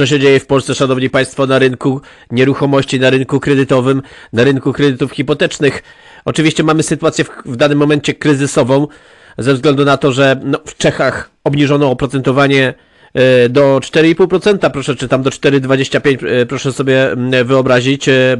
co się dzieje w Polsce, szanowni państwo, na rynku nieruchomości, na rynku kredytowym, na rynku kredytów hipotecznych. Oczywiście mamy sytuację w, w danym momencie kryzysową, ze względu na to, że no, w Czechach obniżono oprocentowanie e, do 4,5%, proszę, czy tam do 4,25%, e, proszę sobie wyobrazić, e,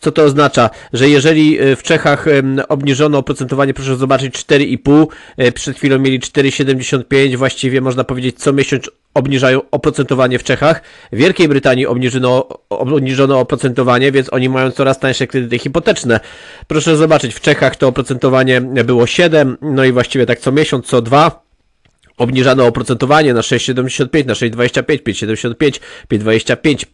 co to oznacza, że jeżeli w Czechach obniżono oprocentowanie, proszę zobaczyć 4,5%, e, przed chwilą mieli 4,75%, właściwie można powiedzieć co miesiąc obniżają oprocentowanie w Czechach. W Wielkiej Brytanii obniżono, obniżono oprocentowanie, więc oni mają coraz tańsze kredyty hipoteczne. Proszę zobaczyć, w Czechach to oprocentowanie było 7, no i właściwie tak co miesiąc, co dwa. Obniżano oprocentowanie na 6,75, na 6,25, 5,75, 5,25,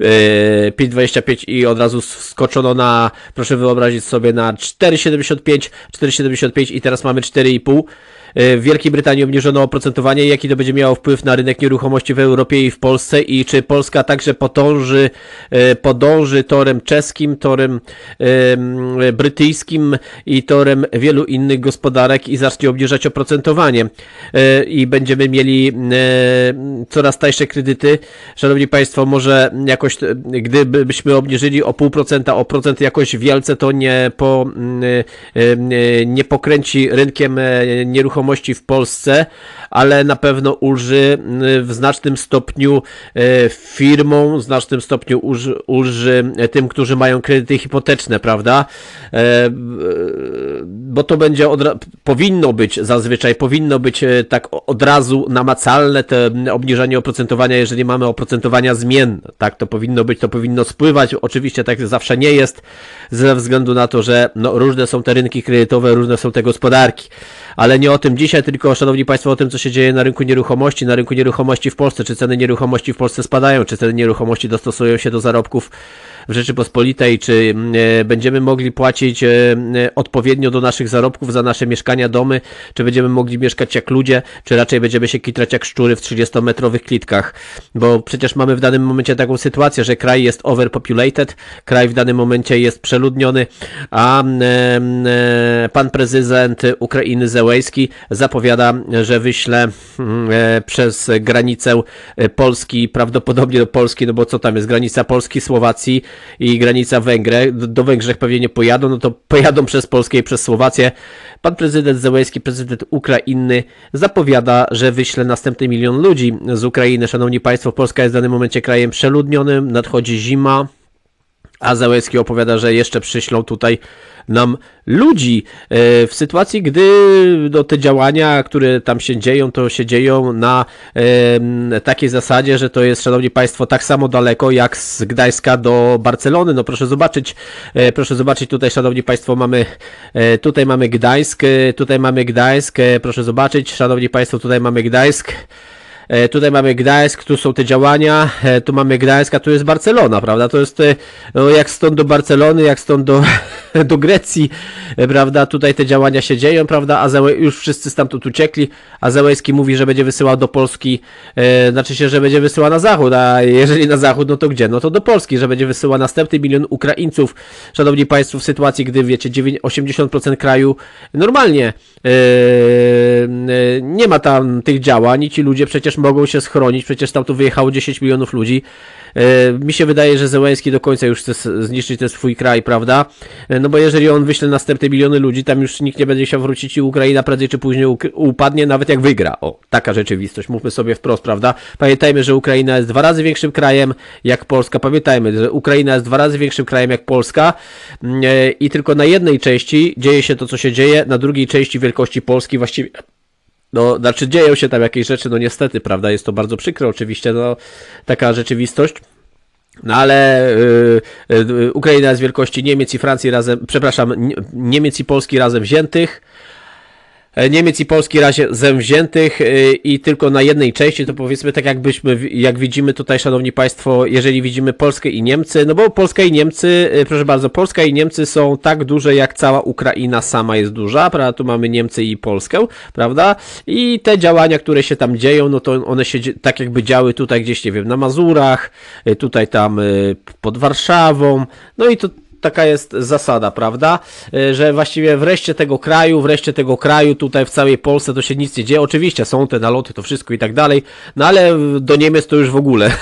e, 5,25 i od razu skoczono na, proszę wyobrazić sobie, na 4,75, 4,75 i teraz mamy 4,5. E, W Wielkiej Brytanii obniżono oprocentowanie. Jaki to będzie miało wpływ na rynek nieruchomości w Europie i w Polsce? I czy Polska także podąży, e, podąży torem czeskim, torem em, brytyjskim i torem wielu innych gospodarek i zacznie obniżać oprocentowanie? E, I będziemy mieli coraz tańsze kredyty. Szanowni Państwo, może jakoś, gdybyśmy obniżyli o pół procenta, o procent jakoś wielce, to nie, po, mm, nie pokręci rynkiem e, nieruchomości w Polsce, ale na pewno ulży mm, w znacznym stopniu e, firmom, w znacznym stopniu ulży, ulży tym, którzy mają kredyty hipoteczne, prawda? E, Bo to będzie, powinno być zazwyczaj, powinno być e, tak od razu namacalne te obniżenie oprocentowania, jeżeli mamy oprocentowania zmienne, tak? To powinno być, to powinno spływać. Oczywiście tak zawsze nie jest, ze względu na to, że no, różne są te rynki kredytowe, różne są te gospodarki. Ale nie o tym dzisiaj, tylko szanowni Państwo, o tym, co się dzieje na rynku nieruchomości, na rynku nieruchomości w Polsce. Czy ceny nieruchomości w Polsce spadają, czy ceny nieruchomości dostosują się do zarobków w Rzeczypospolitej, czy mm, e, będziemy mogli płacić e, e, odpowiednio do naszych zarobków za nasze mieszkania, domy, czy będziemy mogli mieszkać jak ludzie, czy raczej będziemy się kitrać jak szczury w 30-metrowych klitkach. Bo przecież mamy w danym momencie taką sytuację, że kraj jest overpopulated, kraj w danym momencie jest przeludniony, a mm, e, pan prezydent Ukrainy Zełejski zapowiada, że wyśle mm, e, przez granicę e, Polski, prawdopodobnie do Polski, no bo co tam jest, granica Polski, Słowacji i granica Węgry, do, Węgrzech pewnie nie pojadą, no to pojadą przez Polskę i przez Słowację. Pan prezydent Zełejski, prezydent Ukrainy zapowiada, że wyśle następny milion ludzi z Ukrainy. Szanowni Państwo, Polska jest w danym momencie krajem przeludnionym, nadchodzi zima, a Załęcki opowiada, że jeszcze przyślą tutaj nam ludzi e, w sytuacji, gdy no, te działania, które tam się dzieją, to się dzieją na e, takiej zasadzie, że to jest, szanowni państwo, tak samo daleko jak z Gdańska do Barcelony. No proszę zobaczyć, e, proszę zobaczyć tutaj, szanowni państwo, mamy e, tutaj mamy Gdańsk, e, tutaj mamy Gdańsk, e, proszę zobaczyć, szanowni państwo, tutaj mamy Gdańsk. E, Tutaj mamy Gdańsk, tu są te działania, e, tu mamy Gdańsk, a tu jest Barcelona, prawda? To jest e, no, jak stąd do Barcelony, jak stąd do, do Grecji, prawda? Tutaj te działania się dzieją, prawda? A Załe, już wszyscy stamtąd uciekli, a Załęski mówi, że będzie wysyłał do Polski, e, znaczy się, że będzie wysyłał na zachód, a jeżeli na zachód, no to gdzie? No to do Polski, że będzie wysyłał następny milion Ukraińców. Szanowni Państwo, w sytuacji, gdy wiecie, 9 80% kraju normalnie e, e, nie ma tam tych działań i ci ludzie przecież mogą się schronić, przecież tam tu wyjechało 10 milionów ludzi. E, Mi się wydaje, że Zełenski do końca już chce zniszczyć ten swój kraj, prawda? E, No bo jeżeli on wyśle następne miliony ludzi, tam już nikt nie będzie chciał wrócić i Ukraina prędzej czy później upadnie, nawet jak wygra. O, taka rzeczywistość, mówmy sobie wprost, prawda? Pamiętajmy, że Ukraina jest dwa razy większym krajem jak Polska. Pamiętajmy, że Ukraina jest dwa razy większym krajem jak Polska Mm, e, i tylko na jednej części dzieje się to, co się dzieje, na drugiej części wielkości Polski właściwie no, znaczy dzieją się tam jakieś rzeczy, no niestety, prawda, jest to bardzo przykre oczywiście, no, taka rzeczywistość. No ale y, y, Ukraina jest wielkości Niemiec i Francji razem, przepraszam, Nie- Niemiec i Polski razem wziętych. E, Niemiec i Polski razem wziętych y, i tylko na jednej części, to powiedzmy tak jakbyśmy, jak widzimy tutaj, szanowni państwo, jeżeli widzimy Polskę i Niemcy, no bo Polska i Niemcy, y, proszę bardzo, Polska i Niemcy są tak duże, jak cała Ukraina sama jest duża, prawda, tu mamy Niemcy i Polskę, prawda, i te działania, które się tam dzieją, no to one się tak jakby działy tutaj gdzieś, nie wiem, na Mazurach, tutaj tam pod Warszawą, no i to taka jest zasada, prawda? E, Że właściwie wreszcie tego kraju, wreszcie tego kraju tutaj w całej Polsce to się nic nie dzieje. Oczywiście są te naloty, to wszystko i tak dalej, no ale do Niemiec to już w ogóle.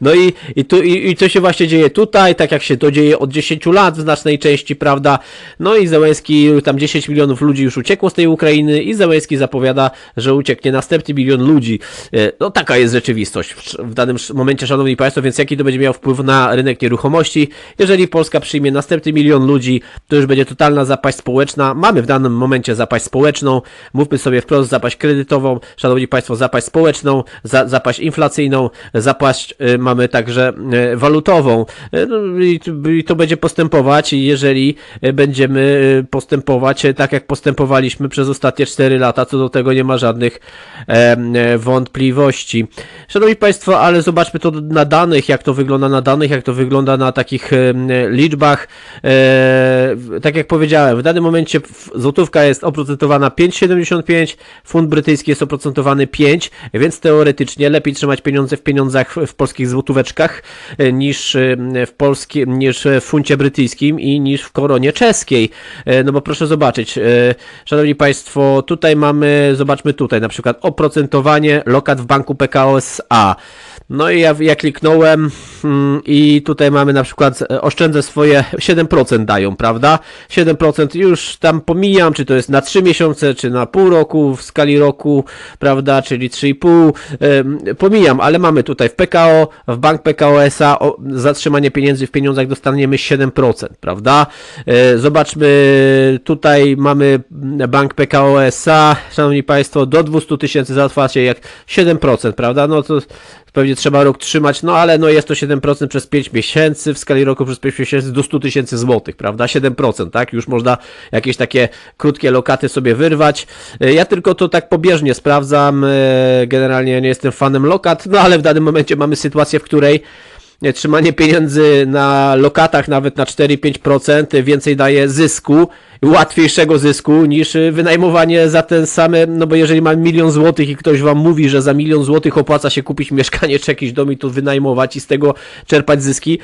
No i, i, tu, i, i to się właśnie dzieje tutaj, tak jak się to dzieje od 10 lat w znacznej części, prawda? No i Zełenski, tam 10 milionów ludzi już uciekło z tej Ukrainy i Zełenski zapowiada, że ucieknie następny milion ludzi. E, No taka jest rzeczywistość w, danym momencie, szanowni państwo, więc jaki to będzie miał wpływ na rynek nieruchomości? Jeżeli Polska przyjmie następny milion ludzi, to już będzie totalna zapaść społeczna. Mamy w danym momencie zapaść społeczną, mówmy sobie wprost zapaść kredytową, szanowni państwo, zapaść społeczną, za, zapaść inflacyjną, zapaść y, mamy także y, walutową. Y, no i, I to będzie postępować, jeżeli y, będziemy y, postępować y, tak, jak postępowaliśmy przez ostatnie 4 lata, co do tego nie ma żadnych e, wątpliwości. Szanowni Państwo, ale zobaczmy to na danych, jak to wygląda na danych, jak to wygląda na takich e, liczbach. E, tak jak powiedziałem, w danym momencie złotówka jest oprocentowana 5,75, funt brytyjski jest oprocentowany 5, więc teoretycznie lepiej trzymać pieniądze w pieniądzach w, polskich złotóweczkach e, niż e, w polskie, niż w funcie brytyjskim i niż w koronie czeskiej. E, No bo proszę zobaczyć, e, szanowni Państwo, tutaj mamy, zobaczmy tutaj na przykład oprocentowanie lokat w banku PKO SA. No i ja, ja kliknąłem mm, i tutaj mamy na przykład e, oszczędzę swoje 7% dają, prawda? 7% już tam pomijam, czy to jest na 3 miesiące, czy na pół roku w skali roku, prawda? Czyli 3,5. em, Pomijam, ale mamy tutaj w PKO, w bank PKO SA o, zatrzymanie pieniędzy w pieniądzach dostaniemy 7%, prawda? E, Zobaczmy, tutaj mamy bank PKO SA, szanowni państwo, do 200 tysięcy załatwacie jak 7%, prawda? No to pewnie trzeba rok trzymać, no ale no jest to 7% przez 5 miesięcy, w skali roku przez 5 miesięcy do 100 tysięcy złotych, prawda? 7%, tak? Już można jakieś takie krótkie lokaty sobie wyrwać. E, Ja tylko to tak pobieżnie sprawdzam, e, generalnie nie jestem fanem lokat, no ale w danym momencie mamy sytuację, w której nie, trzymanie pieniędzy na lokatach nawet na 4-5% więcej daje zysku, łatwiejszego zysku niż y, wynajmowanie za ten same, no bo jeżeli mam milion złotych i ktoś wam mówi, że za milion złotych opłaca się kupić mieszkanie czy jakiś dom i to wynajmować i z tego czerpać zyski,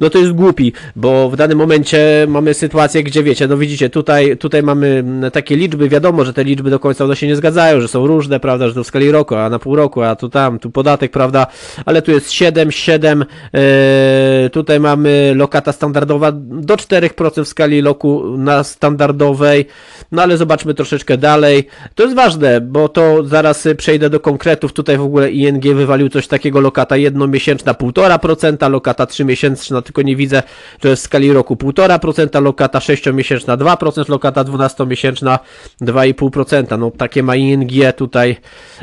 no to jest głupi, bo w danym momencie mamy sytuację, gdzie wiecie, no widzicie, tutaj, tutaj mamy mm, takie liczby, wiadomo, że te liczby do końca one się nie zgadzają, że są różne, prawda, że to w skali roku, a na pół roku, a tu tam, tu podatek, prawda, ale tu jest 7, 7, e, tutaj mamy lokata standardowa do 4% w skali roku na standardowej, no ale zobaczmy troszeczkę dalej. To jest ważne, bo to zaraz y, przejdę do konkretów. Tutaj w ogóle ING wywalił coś takiego lokata jednomiesięczna 1,5%, lokata 3-miesięczna, tylko nie widzę, to jest w skali roku 1,5%, lokata 6-miesięczna 2%, lokata 12-miesięczna 2,5%. No takie ma ING tutaj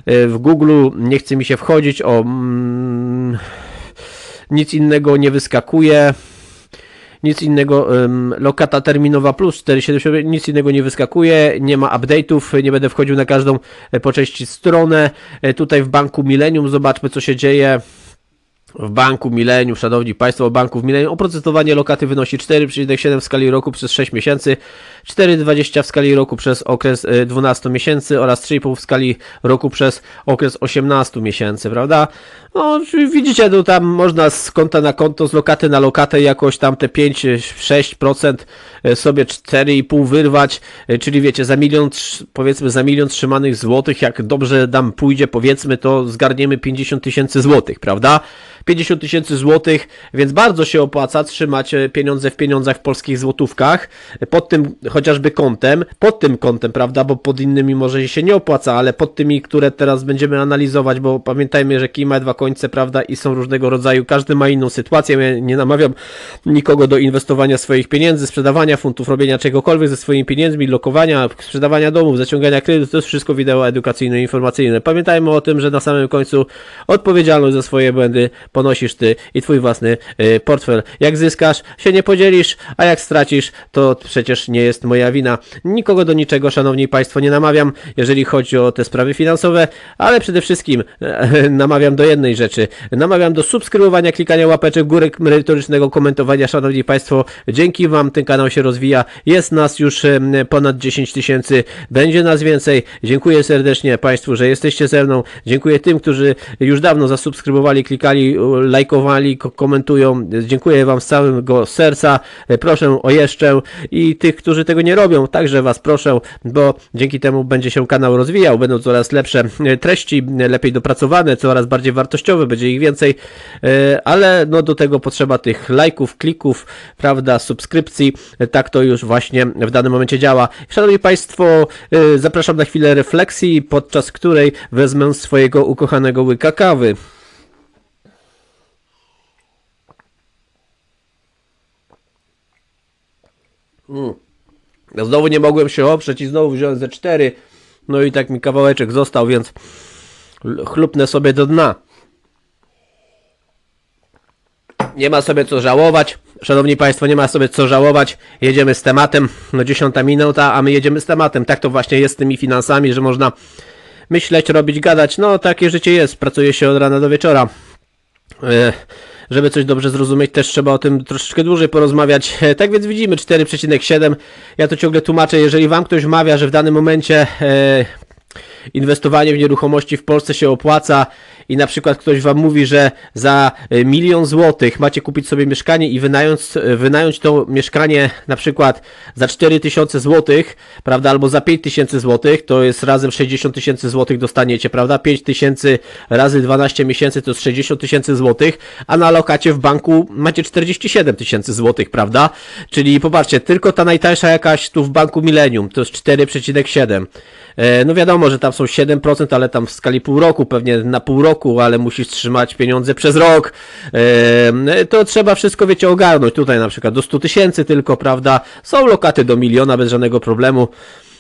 y, w Google, nie chce mi się wchodzić, o mm, nic innego nie wyskakuje. Nic innego, lokata terminowa plus 470, nic innego nie wyskakuje, nie ma update'ów, nie będę wchodził na każdą e, po części stronę. E, Tutaj w banku Millennium zobaczmy co się dzieje. W banku Millennium, szanowni państwo, banku w Millennium oprocentowanie lokaty wynosi 4,7 w skali roku przez 6 miesięcy, 4,20 w skali roku przez okres e, 12 miesięcy oraz 3,5 w skali roku przez okres 18 miesięcy, prawda? No, widzicie, no tam można z konta na konto, z lokaty na lokatę jakoś tam te 5-6% sobie 4,5 wyrwać, e, czyli wiecie, za milion, powiedzmy za milion trzymanych złotych, jak dobrze nam pójdzie, powiedzmy, to zgarniemy 50 tysięcy złotych, prawda? 50 tysięcy złotych, więc bardzo się opłaca trzymać e, pieniądze w pieniądzach w polskich złotówkach, e, pod tym chociażby kątem, pod tym kątem, prawda, bo pod innymi może się nie opłaca, ale pod tymi, które teraz będziemy analizować, bo pamiętajmy, że kij ma dwa końce, prawda, i są różnego rodzaju, każdy ma inną sytuację, ja nie namawiam nikogo do inwestowania swoich pieniędzy, sprzedawania funtów, robienia czegokolwiek ze swoimi pieniędzmi, lokowania, sprzedawania domów, zaciągania kredytów, to jest wszystko wideo edukacyjno-informacyjne. Pamiętajmy o tym, że na samym końcu odpowiedzialność za swoje błędy ponosisz ty i twój własny y, portfel. Jak zyskasz, się nie podzielisz, a jak stracisz, to przecież nie jest moja wina. Nikogo do niczego, szanowni państwo, nie namawiam, jeżeli chodzi o te sprawy finansowe, ale przede wszystkim e, namawiam do jednej rzeczy. Namawiam do subskrybowania, klikania łapeczek w górę, merytorycznego komentowania, szanowni państwo. Dzięki wam ten kanał się rozwija. Jest nas już ponad 10 tysięcy, będzie nas więcej. Dziękuję serdecznie państwu, że jesteście ze mną. Dziękuję tym, którzy już dawno zasubskrybowali, klikali lajkowali, komentują. Dziękuję Wam z całego serca. Proszę o jeszcze i tych, którzy tego nie robią, także Was proszę, bo dzięki temu będzie się kanał rozwijał, będą coraz lepsze treści, lepiej dopracowane, coraz bardziej wartościowe, będzie ich więcej, ale no do tego potrzeba tych lajków, klików, prawda, subskrypcji. Tak to już właśnie w danym momencie działa. Szanowni Państwo, zapraszam na chwilę refleksji, podczas której wezmę swojego ukochanego łyka kawy. Mm. Znowu nie mogłem się oprzeć i znowu wziąłem ze cztery. No i tak mi kawałeczek został, więc chlupnę sobie do dna. Nie ma sobie co żałować. Szanowni Państwo, nie ma sobie co żałować. Jedziemy z tematem. No dziesiąta minuta, a my jedziemy z tematem. Tak to właśnie jest z tymi finansami, że można myśleć, robić, gadać. No takie życie jest. Pracuje się od rana do wieczora. E, żeby coś dobrze zrozumieć, też trzeba o tym troszeczkę dłużej porozmawiać. E, tak więc widzimy 4,7. Ja to ciągle tłumaczę, jeżeli Wam ktoś wmawia, że w danym momencie e, inwestowanie w nieruchomości w Polsce się opłaca i na przykład ktoś wam mówi, że za e, milion złotych macie kupić sobie mieszkanie i wynająć, e, wynająć to mieszkanie na przykład za 4 tysiące złotych, prawda, albo za 5 tysięcy złotych, to jest razem 60 tysięcy złotych dostaniecie, prawda, 5 tysięcy razy 12 miesięcy to jest 60 tysięcy złotych, a na lokacie w banku macie 47 tysięcy złotych, prawda, czyli popatrzcie, tylko ta najtańsza jakaś tu w banku Millennium to jest 4,7 E, no wiadomo, że tam są 7%, ale tam w skali pół roku, pewnie na pół roku, ale musisz trzymać pieniądze przez rok. To trzeba wszystko, wiecie, ogarnąć. Tutaj na przykład do 100 tysięcy tylko, prawda? Są lokaty do miliona bez żadnego problemu.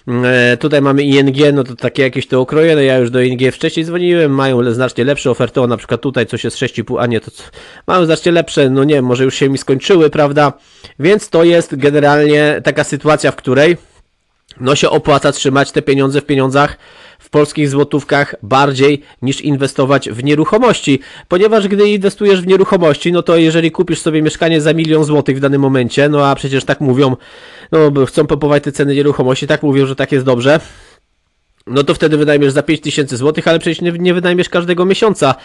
E, tutaj mamy ING, no to takie jakieś to okrojone, ja już do ING wcześniej dzwoniłem, mają znacznie lepsze oferty, o na przykład tutaj coś jest 6,5, a nie, to co, mają znacznie lepsze, no nie, może już się mi skończyły, prawda? Więc to jest generalnie taka sytuacja, w której no się opłaca trzymać te pieniądze w pieniądzach polskich złotówkach bardziej niż inwestować w nieruchomości, ponieważ gdy inwestujesz w nieruchomości, no to jeżeli kupisz sobie mieszkanie za milion złotych w danym momencie, no a przecież tak mówią, no chcą popować te ceny nieruchomości, tak mówią, że tak jest dobrze, no to wtedy wynajmiesz za 5000 złotych, ale przecież nie, nie wynajmiesz każdego miesiąca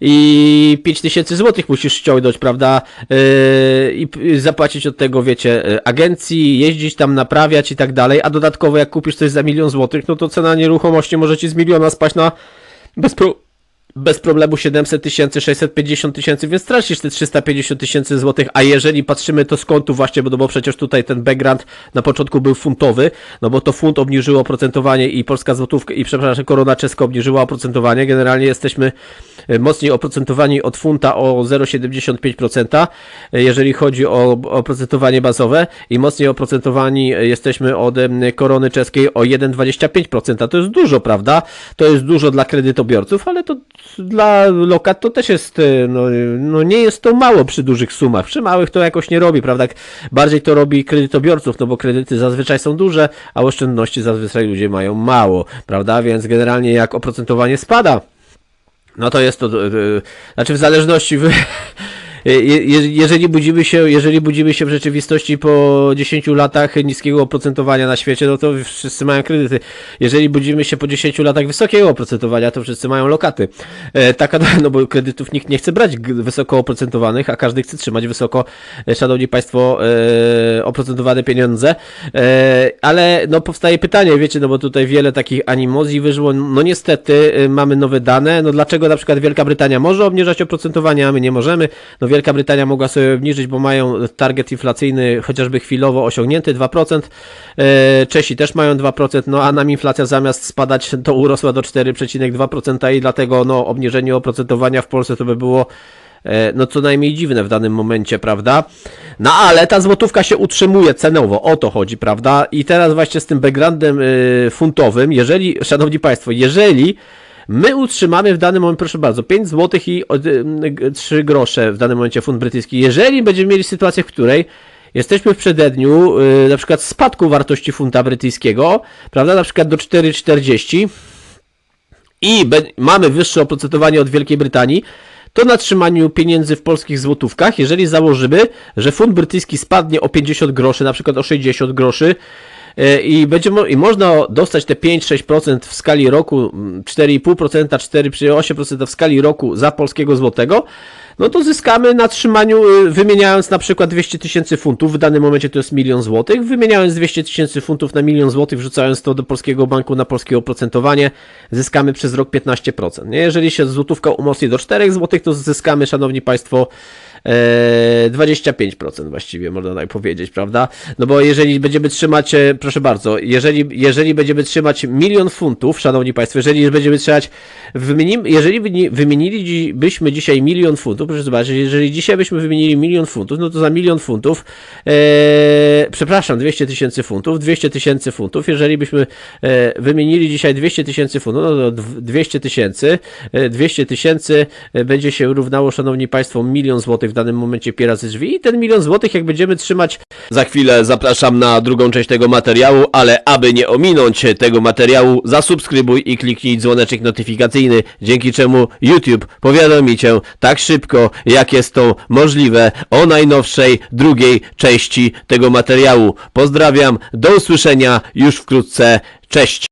i 5000 złotych musisz ściągnąć, prawda? Yy, I zapłacić od tego, wiecie, yy, agencji, jeździć tam, naprawiać i tak dalej, a dodatkowo jak kupisz coś za milion złotych, no to cena nieruchomości może ci z miliona spaść na bez, pro, bez problemu 700 tysięcy, 650 tysięcy, więc tracisz te 350 tysięcy złotych, a jeżeli patrzymy to z kątu właśnie, bo, no bo przecież tutaj ten background na początku był funtowy, no bo to funt obniżyło oprocentowanie i polska złotówka, i przepraszam, korona czeska obniżyła oprocentowanie, generalnie jesteśmy e, mocniej oprocentowani od funta o 0,75%, e, jeżeli chodzi o oprocentowanie bazowe i mocniej oprocentowani jesteśmy od korony czeskiej o 1,25%. To jest dużo, prawda? To jest dużo dla kredytobiorców, ale to dla lokat to też jest, e, no, no nie jest to mało przy dużych sumach. Przy małych to jakoś nie robi, prawda? Bardziej to robi kredytobiorców, no bo kredyty zazwyczaj są duże, a oszczędności zazwyczaj ludzie mają mało, prawda? Więc generalnie jak oprocentowanie spada, no to jest to, e, znaczy w zależności, jeżeli budzimy się, jeżeli budzimy się w rzeczywistości po 10 latach niskiego oprocentowania na świecie, no to wszyscy mają kredyty. Jeżeli budzimy się po 10 latach wysokiego oprocentowania, to wszyscy mają lokaty. E, taka, no bo kredytów nikt nie chce brać wysoko oprocentowanych, a każdy chce trzymać wysoko, e, szanowni państwo, e, oprocentowane pieniądze. E, ale no powstaje pytanie, wiecie, no bo tutaj wiele takich animozji wyszło. No niestety e, mamy nowe dane. No dlaczego na przykład Wielka Brytania może obniżać oprocentowanie, a my nie możemy? No Wielka Brytania mogła sobie obniżyć, bo mają target inflacyjny chociażby chwilowo osiągnięty 2%. E, Czesi też mają 2%, no a nam inflacja zamiast spadać to urosła do 4,2% i dlatego no obniżenie oprocentowania w Polsce to by było e, no co najmniej dziwne w danym momencie, prawda? No ale ta złotówka się utrzymuje cenowo, o to chodzi, prawda? I teraz właśnie z tym backgroundem y, funtowym, jeżeli, szanowni państwo, jeżeli My utrzymamy w danym momencie, proszę bardzo, 5 zł i 3 grosze w danym momencie fund brytyjski. Jeżeli będziemy mieli sytuację, w której jesteśmy w przededniu yy, na przykład spadku wartości funta brytyjskiego, prawda, na przykład do 4,40 i mamy wyższe oprocentowanie od Wielkiej Brytanii, to na trzymaniu pieniędzy w polskich złotówkach, jeżeli założymy, że fund brytyjski spadnie o 50 groszy, na przykład o 60 groszy, i będzie i można dostać te 5-6% w skali roku, 4,5%, 4,8% w skali roku za polskiego złotego, no to zyskamy na trzymaniu, y, wymieniając na przykład 200 tysięcy funtów, w danym momencie to jest milion złotych, wymieniając 200 tysięcy funtów na milion złotych, wrzucając to do polskiego banku na polskie oprocentowanie, zyskamy przez rok 15%. Nie? Jeżeli się złotówka umocni do 4 złotych, to zyskamy, szanowni państwo, e, 25% właściwie można tak powiedzieć, prawda? No bo jeżeli będziemy trzymać, e, proszę bardzo, jeżeli, jeżeli będziemy trzymać milion funtów, szanowni państwo, jeżeli będziemy trzymać, wymienimy, jeżeli wymienilibyśmy dzisiaj milion funtów, proszę zobaczyć, jeżeli dzisiaj byśmy wymienili milion funtów, no to za milion funtów, e, przepraszam, 200 tysięcy funtów, 200 tysięcy funtów, jeżeli byśmy e, wymienili dzisiaj 200 tysięcy funtów, no to dw- 200 tysięcy, e, 200 tysięcy e, będzie się równało, szanowni państwo, milion złotych w danym momencie P razy drzwi. I ten milion złotych, jak będziemy trzymać Za chwilę zapraszam na drugą część tego materiału, ale aby nie ominąć tego materiału, zasubskrybuj i kliknij dzwoneczek notyfikacyjny, dzięki czemu YouTube powiadomi Cię tak jak jest to możliwe o najnowszej drugiej części tego materiału. Pozdrawiam, do usłyszenia już wkrótce, cześć!